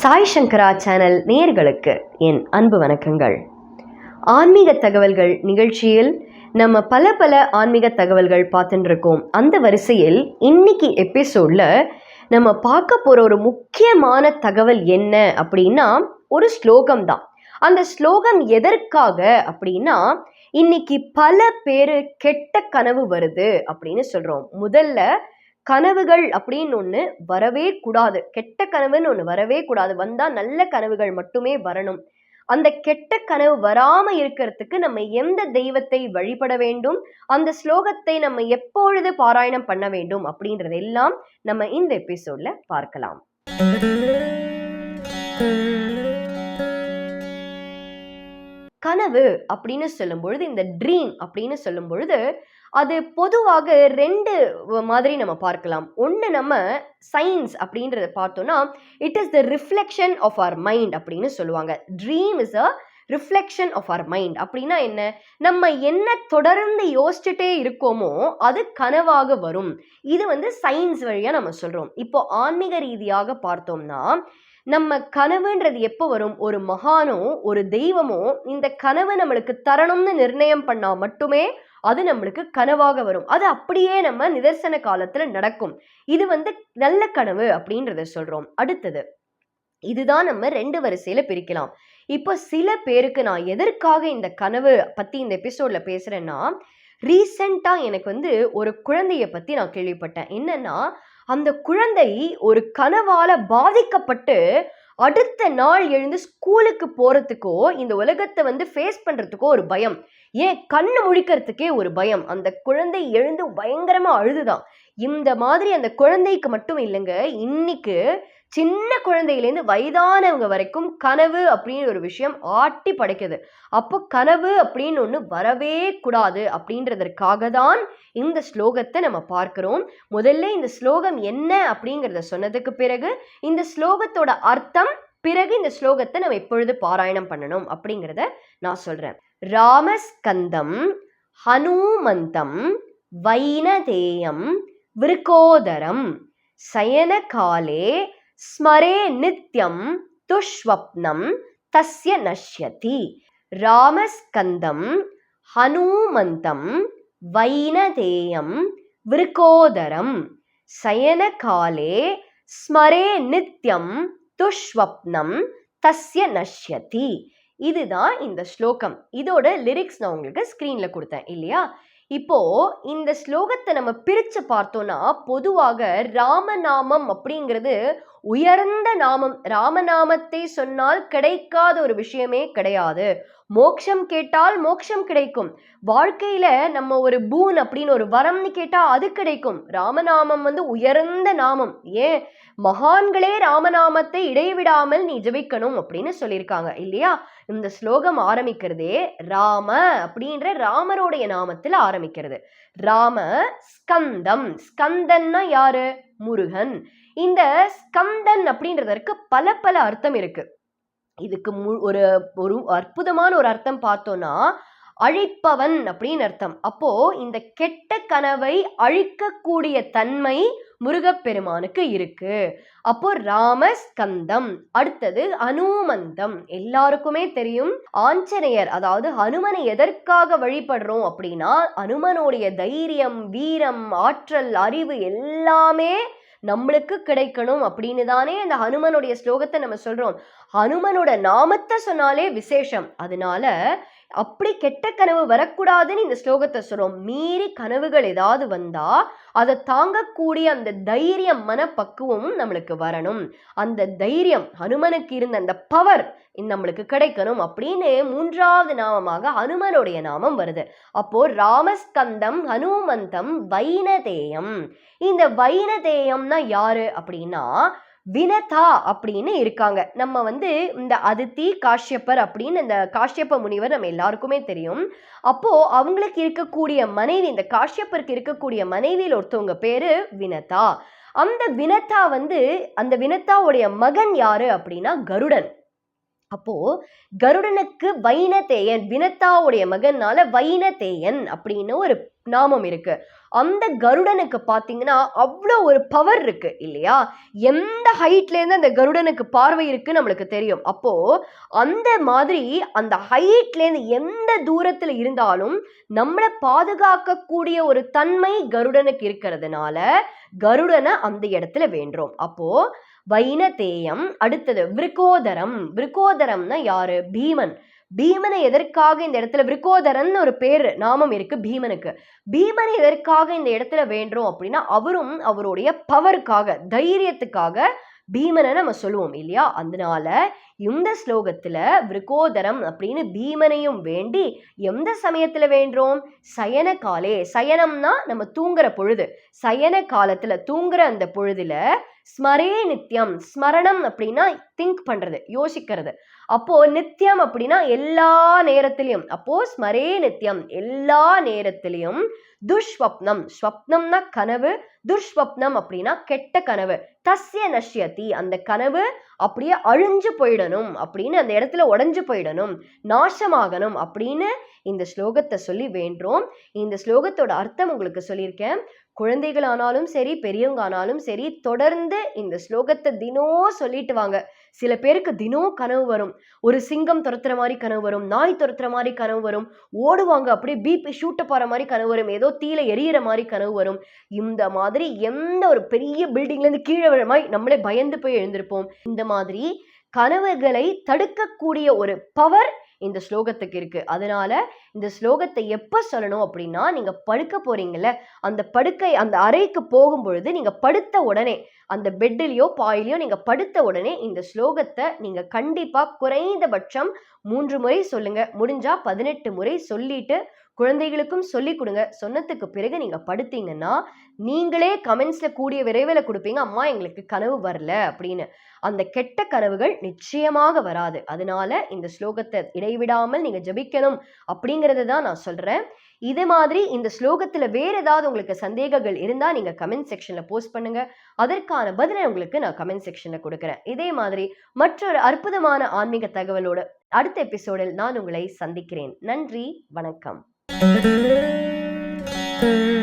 சாய் சங்கரா channel நேர்களுக்கு என் அன்பு வணக்கங்கள். ஆன்மீக தகவல்கள் நிகழ்ச்சியில் நம்ம பல பல ஆன்மீக தகவல்கள் பார்த்துட்டு இருக்கோம் அந்த வரிசையில் இன்னைக்கு எபிசோடில் நம்ம பார்க்க போகிற ஒரு முக்கியமான தகவல் என்ன அப்படின்னா ஒரு ஸ்லோகம் தான். அந்த ஸ்லோகம் எதற்காக அப்படின்னா இன்னைக்கு பல பேர் கெட்ட கனவு வருது அப்படின்னு சொல்கிறோம் முதல்ல கனவுகள் அப்படின்னு ஒன்று வரவே கூடாது. கெட்ட கனவுன்னு ஒன்று வரவே கூடாது. வந்தால் நல்ல கனவுகள் மட்டுமே வரணும். அந்த கெட்ட கனவு வராம இருக்கிறதுக்கு நம்ம எந்த தெய்வத்தை வழிபட வேண்டும்? அந்த ஸ்லோகத்தை நம்ம எப்பொழுது பாராயணம் பண்ண வேண்டும்? அப்படின்றதெல்லாம் நம்ம இந்த எபிசோட்ல பார்க்கலாம். கனவு அப்படின்னு சொல்லும் பொழுது இந்த ட்ரீம் அப்படின்னு சொல்லும் பொழுது அது பொதுவாக ரெண்டு மாதிரி நம்ம பார்க்கலாம். ஒன்று நம்ம சயின்ஸ் அப்படின்றத பார்த்தோம்னா it is the reflection of our mind அப்படின்னு சொல்லுவாங்க. Dream is a reflection of our mind அப்படின்னா என்ன? நம்ம என்ன தொடர்ந்து யோசிச்சுட்டே இருக்கோமோ அது கனவாக வரும். இது வந்து சயின்ஸ் வழியாக நம்ம சொல்கிறோம் இப்போ ஆன்மீக ரீதியாக பார்த்தோம்னா நம்ம கனவுன்றது எப்போ வரும்? ஒரு மகானோ ஒரு தெய்வமோ இந்த கனவை நம்மளுக்கு தரணும்னு நிர்ணயம் பண்ணா மட்டுமே அது நம்மளுக்கு கனவாக வரும். அது அப்படியே நம்ம நிதர்சன காலத்துல நடக்கும். இது வந்து நல்ல கனவு அப்படின்றத சொல்றோம். அடுத்தது இதுதான் நம்ம ரெண்டு வரிசையில பிரிக்கலாம். இப்போ சில பேருக்கு நான் எதற்காக இந்த கனவு பத்தி இந்த எபிசோட்ல பேசுறேன்னா ரீசெண்டாக எனக்கு வந்து ஒரு குழந்தைய பத்தி நான் கேள்விப்பட்டேன். என்னன்னா அந்த குழந்தை ஒரு கனவால பாதிக்கப்பட்டு அடுத்த நாள் எழுந்து ஸ்கூலுக்கு போறதுக்கோ இந்த உலகத்தை வந்து ஃபேஸ் பண்றதுக்கோ ஒரு பயம். ஏன்? கண்ணு முழிக்கிறதுக்கே ஒரு பயம். அந்த குழந்தை எழுந்து பயங்கரமா அழுதுதான். இந்த மாதிரி அந்த குழந்தைக்கு மட்டும் இல்லைங்க இன்னைக்கு சின்ன குழந்தையிலேருந்து வயதானவங்க வரைக்கும் கனவு அப்படின்னு ஒரு விஷயம் ஆட்டி படைக்குது. அப்போ கனவு அப்படின்னு ஒன்று வரவே கூடாது அப்படின்றதற்காக தான் இந்த ஸ்லோகத்தை நம்ம பார்க்குறோம். முதல்ல இந்த ஸ்லோகம் என்ன அப்படிங்கிறத சொன்னதுக்கு பிறகு இந்த ஸ்லோகத்தோட அர்த்தம் பிறகு இந்த ஸ்லோகத்தை நம்ம எப்பொழுது பாராயணம் பண்ணணும் அப்படிங்கிறத நான் சொல்கிறேன் ராமஸ்கந்தம் ஹனுமந்தம் வைனதேயம் விருக்கோதரம் சயனகாலே ஸ்மரே நித்யம் துஷ்வப்னம் தஸ்ய நஷ்யதி. ராமஸ்கந்தம் ஹனுமந்தம் வைனதேயம் விருக்கோதரம் சயனகாலே ஸ்மரே நித்யம் துஷ்வப்னம் தஸ்ய நஷ்யதி. இதுதான் இந்த ஸ்லோகம். இதோட லிரிக்ஸ் நான் உங்களுக்கு ஸ்க்ரீனில் கொடுத்தேன் இல்லையா? இப்போ இந்த ஸ்லோகத்தை நம்ம பிரித்து பார்த்தோம்னா பொதுவாக ராமநாமம் அப்படிங்கிறது உயர்ந்த நாமம் ராமநாமத்தை சொன்னால் கிடைக்காத ஒரு விஷயமே கிடையாது. மோக்ஷம் கேட்டால் மோக்ஷம் கிடைக்கும். வாழ்க்கையில நம்ம ஒரு பூன் அப்படின்னு ஒரு வரம்னு கேட்டா அது கிடைக்கும். ராமநாமம் வந்து உயர்ந்த நாமம். ஏன்? மகான்களே ராமநாமத்தை இடைவிடாமல் நீ ஜபிக்கணும் அப்படின்னு சொல்லியிருக்காங்க இல்லையா? இந்த ஸ்லோகம் ஆரம்பிக்கிறதே ராம அப்படின்ற ராமருடைய நாமத்தில் ஆரம்பிக்கிறது. ராம ஸ்கந்தம். ஸ்கந்தன்னா யாரு? முருகன். இந்த ஸ்கந்தன் அப்படின்றதற்கு பல பல அர்த்தம் இருக்கு. இதுக்கு மு ஒரு ஒரு அற்புதமான ஒரு அர்த்தம் பார்த்தோம்னா அழிப்பவன் அப்படின்னு அர்த்தம். அப்போ இந்த கெட்ட கனவை அழிக்கக்கூடிய தன்மை முருகப்பெருமானுக்கு இருக்கு. அப்போ ராமஸ்கந்தம் அடுத்தது அனுமந்தம். எல்லாருக்குமே தெரியும் ஆஞ்சநேயர் அதாவது ஹனுமனை எதற்காக வழிபடுறோம் அப்படின்னா ஹனுமனுடைய தைரியம் வீரம் ஆற்றல் அறிவு எல்லாமே நம்மளுக்கு கிடைக்கணும் அப்படின்னு தானே அந்த ஹனுமனுடைய ஸ்லோகத்தை நம்ம சொல்றோம். ஹனுமனோட நாமத்தை சொன்னாலே விசேஷம். அதனால அப்படி கெட்ட கனவு வரக்கூடாதுன்னு இந்த ஸ்லோகத்தை சொல்றோம். மீறி கனவுகள் ஏதாவது வந்தா அதை தாங்கக்கூடிய அந்த தைரியம் மனப்பக்குவமும் நம்மளுக்கு வரணும். அந்த தைரியம் ஹனுமனுக்கு இருந்த அந்த பவர் நம்மளுக்கு கிடைக்கணும் அப்படின்னு மூன்றாவது நாமமாக ஹனுமனுடைய நாமம் வருது. அப்போ ராமஸ்கந்தம் ஹனுமந்தம் வைனதேயம் இந்த வைனதேயம்னா யாரு அப்படின்னா வினதா அப்படின்னு இருக்காங்க. நம்ம வந்து இந்த அதித்தி காஷ்யப்பர் அப்படின்னு இந்த காஷ்யப்ப முனிவர் நம்ம எல்லாருக்குமே தெரியும். அப்போ அவங்களுக்கு இருக்கக்கூடிய மனைவி இந்த காஷ்யப்பருக்கு இருக்கக்கூடிய மனைவியில் ஒருத்தவங்க பேரு வினதா. அந்த வினதா வந்து அந்த வினதாவுடைய மகன் யாரு அப்படின்னா கருடன். அப்போ கருடனுக்கு வைனதேயன் வினத்தாவுடைய மகனால வைனதேயன் அப்படின்னு ஒரு நாமம் இருக்கு. அந்த கருடனுக்கு பார்த்தீங்கன்னா அவ்வளோ ஒரு பவர் இருக்கு இல்லையா? எந்த ஹைட்ல இருந்து அந்த கருடனுக்கு பார்வை இருக்கு நம்மளுக்கு தெரியும். அப்போ அந்த மாதிரி அந்த ஹைட்ல இருந்து எந்த தூரத்துல இருந்தாலும் நம்மளை பாதுகாக்கக்கூடிய ஒரு தன்மை கருடனுக்கு இருக்கிறதுனால கருடனை அந்த இடத்துல வேண்டுறோம் அப்போ வைனதேயம் அடுத்தது விருக்கோதரம் விருக்கோதரம்னா யாரு? பீமன். பீமனை எதற்காக இந்த இடத்துல விருக்கோதரன் ஒரு பேர் நாமம் இருக்கு பீமனுக்கு. பீமனை எதற்காக இந்த இடத்துல வேண்டுறோம் அப்படின்னா அவரும் அவருடைய பவருக்காக தைரியத்துக்காக பீமனை நம்ம சொல்லுவோம் இல்லையா? அதனால இந்த ஸ்லோகத்துல விருக்கோதரம் அப்படின்னு பீமனையும் வேண்டி எந்த சமயத்துல வேண்டுறோம்? சயன காலே. சயனம்னா நம்ம தூங்குற பொழுது. சயன காலத்துல தூங்குற அந்த பொழுதுல ஸ்மரே நித்தியம் ஸ்மரணம் அப்படின்னா திங்க் பண்றது யோசிக்கிறது. அப்போ நித்தியம் அப்படின்னா எல்லா நேரத்திலையும் அப்போ ஸ்மரே நித்தியம் எல்லா நேரத்திலையும் துஷ்வப்னம். ஸ்வப்னம்னா கனவு துஷ்வப்னம் அப்படின்னா கெட்ட கனவு. தஸ்ய நஷ்யதி அந்த கனவு அப்படியே அழிஞ்சு போயிடணும் அப்படின்னு அந்த இடத்துல உடஞ்சு போயிடணும் நாசமாகணும் அப்படின்னு இந்த ஸ்லோகத்தை சொல்லி வேண்டோம் இந்த ஸ்லோகத்தோட அர்த்தம் உங்களுக்கு சொல்லியிருக்கேன். குழந்தைகள் ஆனாலும் சரி பெரியவங்க ஆனாலும் சரி தொடர்ந்து இந்த ஸ்லோகத்தை தினம் சொல்லிட்டு வாங்க. சில பேருக்கு தினம் கனவு வரும். ஒரு சிங்கம் துரத்துற மாதிரி கனவு வரும் நாய் துரத்துற மாதிரி கனவு வரும் ஓடுவாங்க அப்படியே பிபி ஷூட்டை போகிற மாதிரி கனவு வரும் ஏதோ தீல எரியிற மாதிரி கனவு வரும். இந்த மாதிரி எந்த ஒரு பெரிய பில்டிங்லேருந்து கீழே விழ மாதிரி நம்மளே பயந்து போய் எழுந்திருப்போம். இந்த மாதிரி கனவுகளை தடுக்கக்கூடிய ஒரு பவர் இந்த ஸ்லோகத்துக்கு இருக்கு. அதனால இந்த ஸ்லோகத்தை எப்போ சொல்லணும் அப்படின்னா நீங்க படுக்க போறீங்கல்ல அந்த படுக்கை அந்த அறைக்கு போகும் பொழுது நீங்க படுத்த உடனே அந்த பெட்டிலையோ பாயிலையோ நீங்க படுத்த உடனே இந்த ஸ்லோகத்தை நீங்க கண்டிப்பா குறைந்தபட்சம் மூன்று முறை சொல்லுங்க. முடிஞ்சா பதினெட்டு முறை சொல்லிட்டு குழந்தைகளுக்கும் சொல்லி கொடுங்க. சொன்னதுக்கு பிறகு நீங்க படுத்தீங்கன்னா நீங்களே கமெண்ட்ஸ்ல கூடிய விரைவில் கொடுப்பீங்க. அம்மா எங்களுக்கு கனவு வரல அப்படின்னு. அந்த கெட்ட கனவுகள் நிச்சயமாக வராது. அதனால இந்த ஸ்லோகத்தை இடைவிடாமல் நீங்க ஜபிக்கணும் அப்படிங்கறது தான் நான் சொல்றேன். இது மாதிரி இந்த ஸ்லோகத்துல வேற ஏதாவது உங்களுக்கு சந்தேகங்கள் இருந்தா நீங்க கமெண்ட் செக்ஷன்ல போஸ்ட் பண்ணுங்க. அதற்கான பதிலை உங்களுக்கு நான் கமெண்ட் செக்ஷன்ல கொடுக்குறேன். இதே மாதிரி மற்றொரு அற்புதமான ஆன்மீக தகவலோடு அடுத்த எபிசோடில் நான் உங்களை சந்திக்கிறேன். நன்றி வணக்கம். Thank you